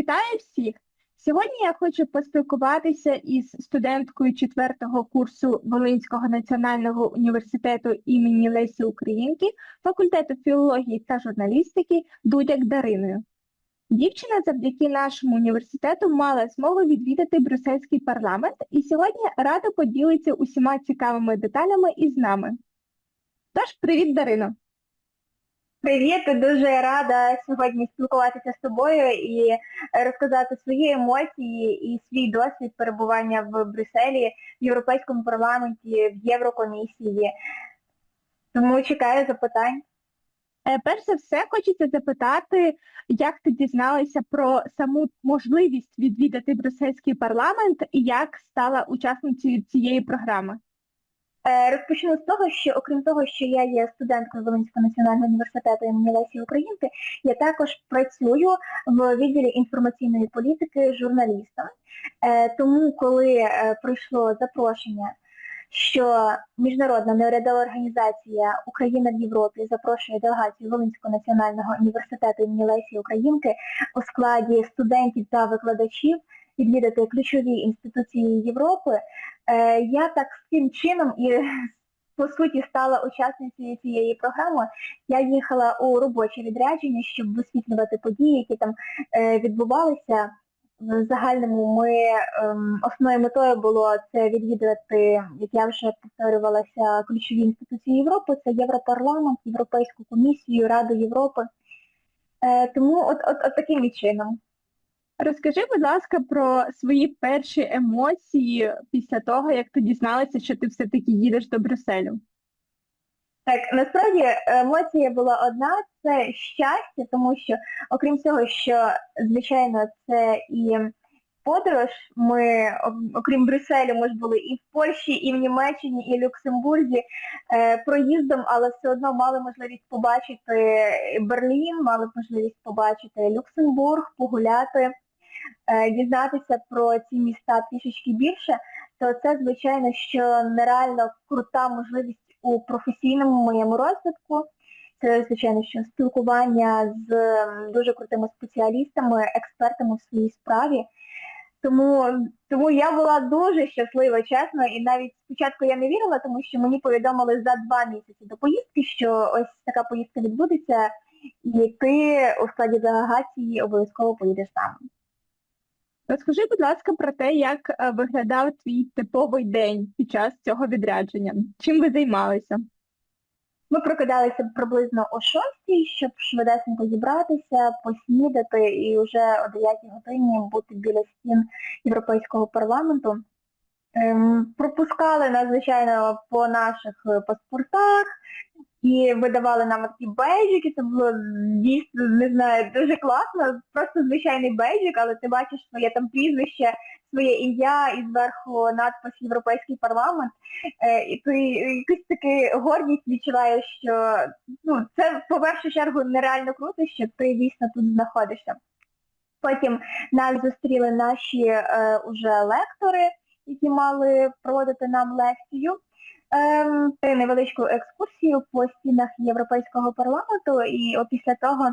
Вітаю всіх! Сьогодні я хочу поспілкуватися із студенткою четвертого курсу Волинського національного університету імені Лесі Українки, факультету філології та журналістики Дудяк Дариною. Дівчина завдяки нашому університету мала змогу відвідати брюссельський парламент і сьогодні радо поділиться усіма цікавими деталями із нами. Тож, привіт, Дарино! Привіт, дуже рада сьогодні спілкуватися з тобою і розказати свої емоції і свій досвід перебування в Брюсселі, в Європейському парламенті, в Єврокомісії. Тому чекаю запитань. Е, Перш за все, хочеться запитати, як ти дізналася про саму можливість відвідати брюссельський парламент і як стала учасницею цієї програми? Е, Розпочну з того, що окрім того, що я є студенткою Волинського національного університету імені Лесі Українки, я також працюю в відділі інформаційної політики журналістом. Е, Тому, коли е, прийшло запрошення, що міжнародна неурядова організація Україна в Європі запрошує делегацію Волинського національного університету імені Лесі Українки у складі студентів та викладачів відвідати ключові інституції Європи, Е, Я так з цим чином і по суті стала учасницею цієї програми. Я їхала у робоче відрядження, щоб висвітлювати події, які там е, відбувалися. В загальному ми ем, основною метою було це відвідувати, як я вже повторювалася, ключові інституції Європи, це Європарламент, Європейську комісію, Раду Європи. Е, тому от, от, от таким чином. Розкажи, будь ласка, про свої перші емоції після того, як ти дізналася, що ти все-таки їдеш до Брюсселю. Так, насправді емоція була одна, це щастя, тому що, окрім цього, що, звичайно, це і подорож, ми, окрім Брюсселю, ми ж були і в Польщі, і в Німеччині, і в Люксембурзі е, проїздом, але все одно мали можливість побачити Берлін, мали можливість побачити Люксембург, погуляти, дізнатися про ці міста трішечки більше, то це, звичайно, що нереально крута можливість у професійному моєму розвитку. Це, звичайно, що спілкування з дуже крутими спеціалістами, експертами в своїй справі. Тому, тому я була дуже щаслива, чесно, і навіть спочатку я не вірила, тому що мені повідомили за два місяці до поїздки, що ось така поїздка відбудеться, і ти у складі делегації обов'язково поїдеш нами. Розкажи, будь ласка, про те, як е, виглядав твій типовий день під час цього відрядження. Чим ви займалися? Ми прокидалися приблизно о 6, щоб швидесенько зібратися, поснідати і вже о 9 годині бути біля стін Європейського парламенту. Ем, пропускали нас, звичайно, по наших е, паспортах і видавали нам такі бейджики, це було дійсно, не знаю, дуже класно, просто звичайний бейджик, але ти бачиш своє там прізвище, своє ім'я і зверху надпис Європейський парламент. Е, і ти якусь таку гордість відчуваєш, що ну, це по першу чергу нереально круто, що ти дійсно тут знаходишся. Потім нас зустріли наші е, уже лектори, які мали проводити нам лекцію. Ем, невеличку екскурсію по стінах Європейського парламенту, і після того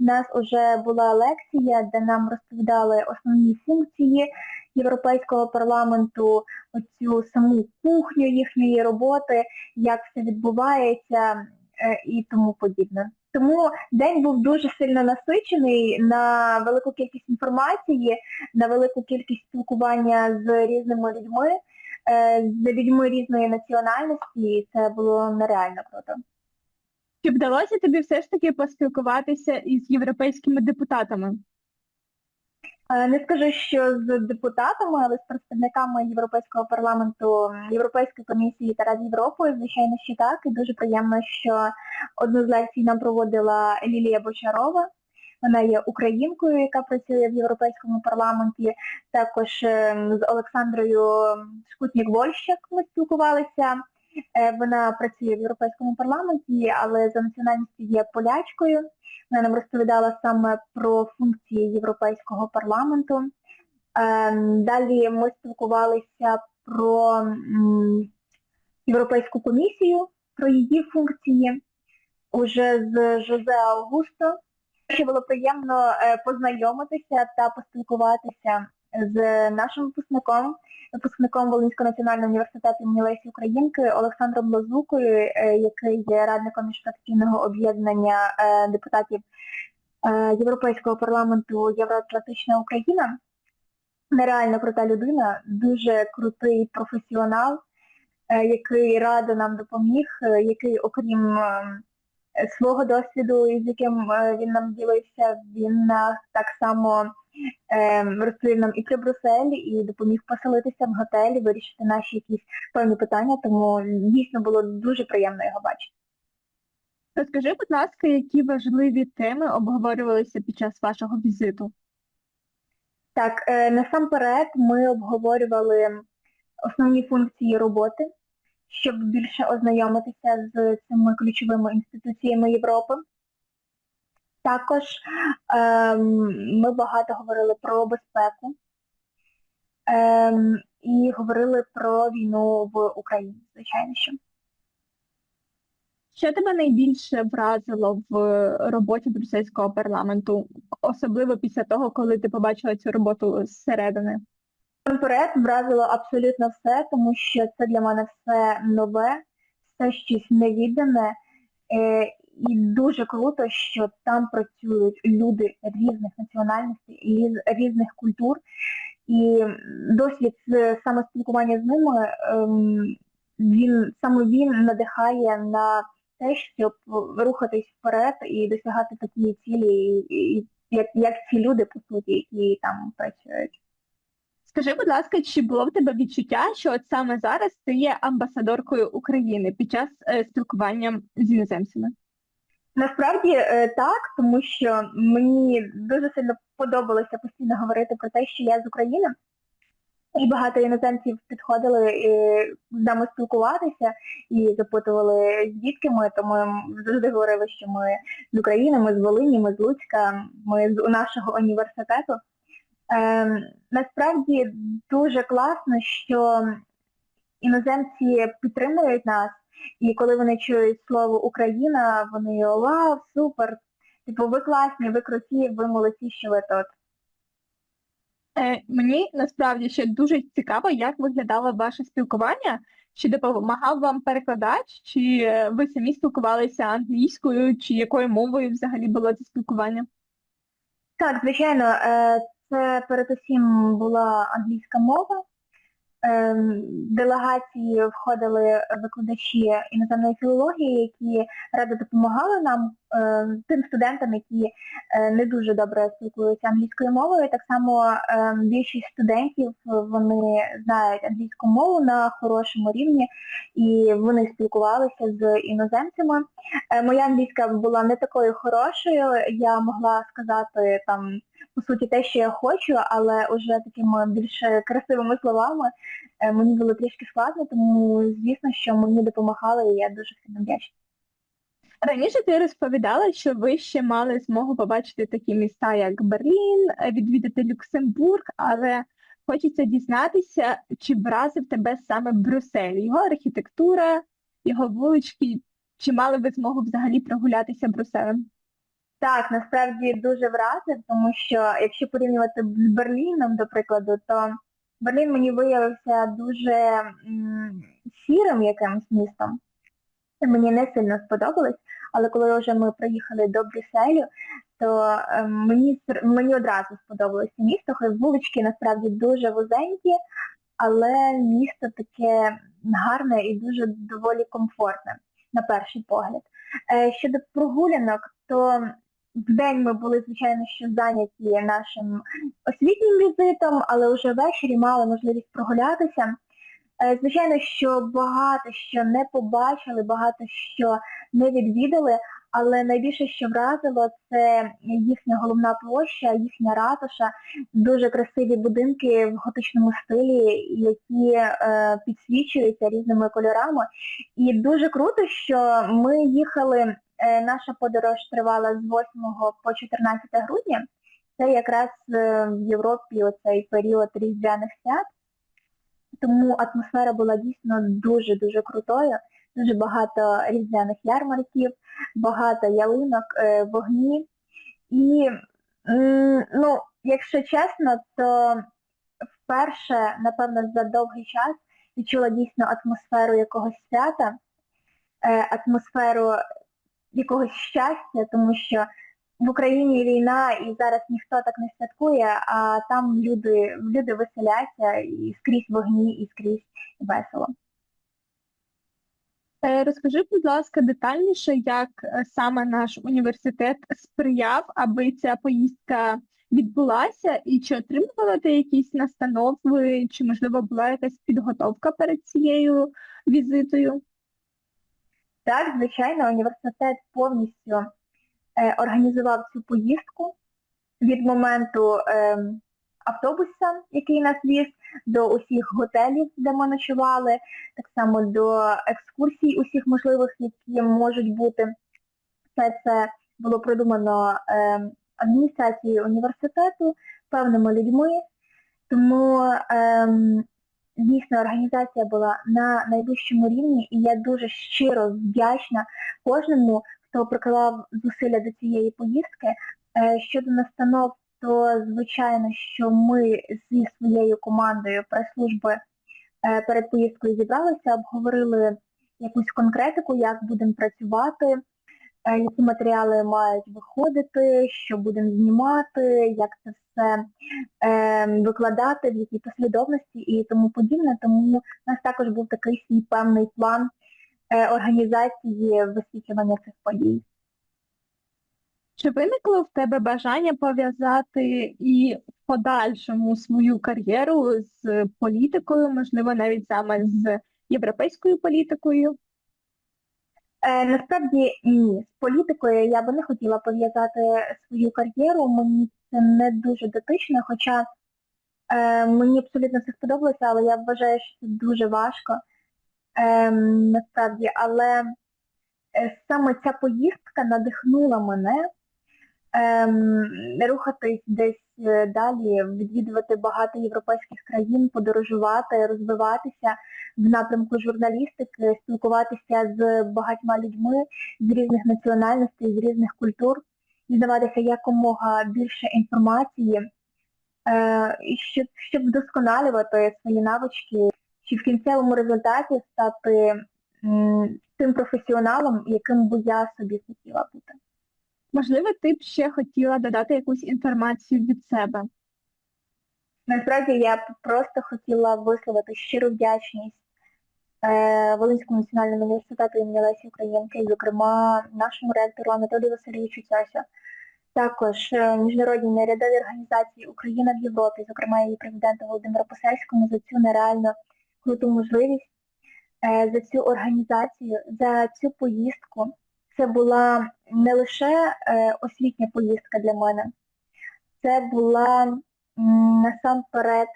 у нас вже була лекція, де нам розповідали основні функції Європейського парламенту, оцю саму кухню їхньої роботи, як все відбувається е, і тому подібне. Тому день був дуже сильно насичений на велику кількість інформації, на велику кількість спілкування з різними людьми, з людьми різної національності, і це було нереально круто. Чи вдалося тобі все ж таки поспілкуватися із європейськими депутатами? Е, Не скажу, що з депутатами, але з представниками Європейського парламенту, Європейської комісії та Ради Європи, звичайно, що так. І дуже приємно, що одну з лекцій нам проводила Лілія Бочарова. Вона є українкою, яка працює в Європейському парламенті. Також е, з Олександрою Шкутнік-Вольщик ми спілкувалися. Е, Вона працює в Європейському парламенті, але за національністю є полячкою. Вона нам розповідала саме про функції Європейського парламенту. Ем, Далі ми спілкувалися про Європейську комісію, про її функції уже з Жозе Аугусто. Було приємно е, познайомитися та поспілкуватися з нашим випускником, випускником Волинського національного університету імені Лесі Українки Олександром Лазукою, е, який є радником міжфракційного об'єднання е, депутатів Європейського парламенту Євроатлантична Україна. Нереально крута людина, дуже крутий професіонал, який радо нам допоміг, який, окрім свого досвіду, з яким е, він нам ділився, він так само е, розповів нам і про Брюссель, і допоміг поселитися в готелі, вирішити наші якісь певні питання, тому дійсно було дуже приємно його бачити. Розкажи, будь ласка, які важливі теми обговорювалися під час вашого візиту? Так, е, насамперед ми обговорювали основні функції роботи, щоб більше ознайомитися з цими ключовими інституціями Європи. Також ем, ми багато говорили про безпеку ем, і говорили про війну в Україні, звичайно що. Що тебе найбільше вразило в роботі брюссельського парламенту, особливо після того, коли ти побачила цю роботу зсередини? Насамперед вразило абсолютно все, тому що це для мене все нове, все щось невіддане. Е, і дуже круто, що там працюють люди різних національностей, різ- різних культур. І досвід саме спілкування з ними, ем, він саме він надихає на те, щоб рухатись вперед і досягати такі цілі, як, як ці люди, по суті, які там працюють. Скажи, будь ласка, чи було в тебе відчуття, що от саме зараз ти є амбасадоркою України під час е, спілкування з іноземцями? Насправді е, так, тому що мені дуже сильно подобалося постійно говорити про те, що я з України. І багато іноземців підходили е, з нами спілкуватися і запитували, звідки ми, то ми завжди говорили, що ми з України, ми з Волині, ми з Луцька, ми з нашого університету. Ем, насправді дуже класно, що іноземці підтримують нас, і коли вони чують слово Україна, вони вау, супер, типу ви класні, ви круті, ви молодці, що ви тут. Е, мені насправді ще дуже цікаво, як виглядало ваше спілкування, чи допомагав вам перекладач, чи е, ви самі спілкувалися англійською, чи якою мовою взагалі було це спілкування? Так, звичайно, е, це передусім була англійська мова. Ем, Делегації входили викладачі іноземної філології, які радо допомагали нам, е, тим студентам, які е, не дуже добре спілкуються англійською мовою. Так само е, більшість студентів вони знають англійську мову на хорошому рівні і вони спілкувалися з іноземцями. Е, Моя англійська була не такою хорошою, я могла сказати там по суті те, що я хочу, але уже такими більш красивими словами е, мені було трішки складно, тому звісно, що мені допомагали і я дуже сильно вдячна. Раніше ти розповідала, що ви ще мали змогу побачити такі міста, як Берлін, е, відвідати Люксембург, але хочеться дізнатися, чи вразив тебе саме Брюссель, його архітектура, його вулички, чи мали ви змогу взагалі прогулятися Брюсселем? Так, насправді дуже вразив, тому що якщо порівнювати з Берліном, до прикладу, то Берлін мені виявився дуже сірим якимось містом. Мені не сильно сподобалось, але коли вже ми приїхали до Брюсселю, то е, мені, мені одразу сподобалося місто, хоч вулички насправді дуже вузенькі, але місто таке гарне і дуже доволі комфортне на перший погляд. Е, Щодо прогулянок, то в день ми були, звичайно, що зайняті нашим освітнім візитом, але вже ввечері мали можливість прогулятися. Е, Звичайно, що багато що не побачили, багато що не відвідали, але найбільше, що вразило, це їхня головна площа, їхня ратуша, дуже красиві будинки в готичному стилі, які е, підсвічуються різними кольорами. І дуже круто, що ми їхали, наша подорож тривала з 8 по 14 грудня. Це якраз е, в Європі оцей період різдвяних свят. Тому атмосфера була дійсно дуже-дуже крутою. Дуже багато різдвяних ярмарків, багато ялинок, е, вогні. І ну, якщо чесно, то вперше, напевно, за довгий час відчула дійсно атмосферу якогось свята, е, атмосферу якогось щастя, тому що в Україні війна і зараз ніхто так не святкує, а там люди, люди веселяться і скрізь вогні, і скрізь весело. Е, Розкажи, будь ласка, детальніше, як е, саме наш університет сприяв, аби ця поїздка відбулася, і чи отримувала ти якісь настанови, чи можливо була якась підготовка перед цією візитою? Так, звичайно, університет повністю е, організував цю поїздку від моменту е, автобуса, який нас віз, до усіх готелів, де ми ночували, так само до екскурсій усіх можливих, які можуть бути. Все це було продумано е, адміністрацією університету, певними людьми. Тому ем, дійсно організація була на найвищому рівні, і я дуже щиро вдячна кожному, хто приклав зусилля до цієї поїздки. Е, Щодо настанов, то звичайно, що ми зі своєю командою прес-служби е, перед поїздкою зібралися, обговорили якусь конкретику, як будемо працювати, які матеріали мають виходити, що будемо знімати, як це все е, викладати, в якій послідовності і тому подібне. Тому у нас також був такий свій певний план е, організації висвітлювання цих подій. Чи виникло в тебе бажання пов'язати і в подальшому свою кар'єру з політикою, можливо, навіть саме з європейською політикою? Е, насправді ні, з політикою я би не хотіла пов'язати свою кар'єру, мені це не дуже дотично, хоча е, мені абсолютно все сподобалося, але я вважаю, що це дуже важко. Е, насправді. Але е, саме ця поїздка надихнула мене ем, рухатись десь е, далі, відвідувати багато європейських країн, подорожувати, розвиватися в напрямку журналістики, спілкуватися з багатьма людьми з різних національностей, з різних культур, дізнаватися якомога більше інформації, е, щоб, щоб вдосконалювати свої навички, чи в кінцевому результаті стати тим професіоналом, яким би я собі хотіла бути. Можливо, ти б ще хотіла додати якусь інформацію від себе. Насправді я б просто хотіла висловити щиру вдячність е, Волинському національному університету імені Лесі Українки, зокрема нашому ректору Анатолію Васильовичу Цясю, також е, міжнародній нарядовій організації Україна в Європі, зокрема її президенту Володимиру Посельському, за цю нереально круту можливість, е, за цю організацію, за цю поїздку. Це була не лише е, освітня поїздка для мене, це була насамперед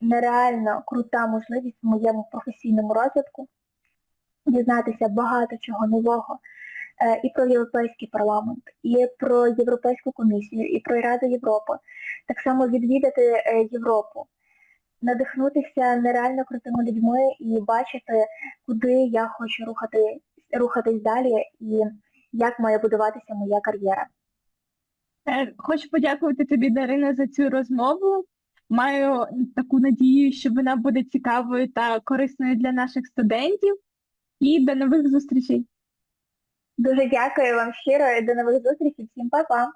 нереально крута можливість в моєму професійному розвитку дізнатися багато чого нового е, і про Європейський парламент, і про Європейську комісію, і про Раду Європи. Так само відвідати е, Європу, надихнутися нереально крутими людьми і бачити, куди я хочу рухати, рухатись далі і як має будуватися моя кар'єра. Е, Хочу подякувати тобі, Дарина, за цю розмову. Маю таку надію, що вона буде цікавою та корисною для наших студентів. І до нових зустрічей! Дуже дякую вам щиро і до нових зустрічей. Всім па-па!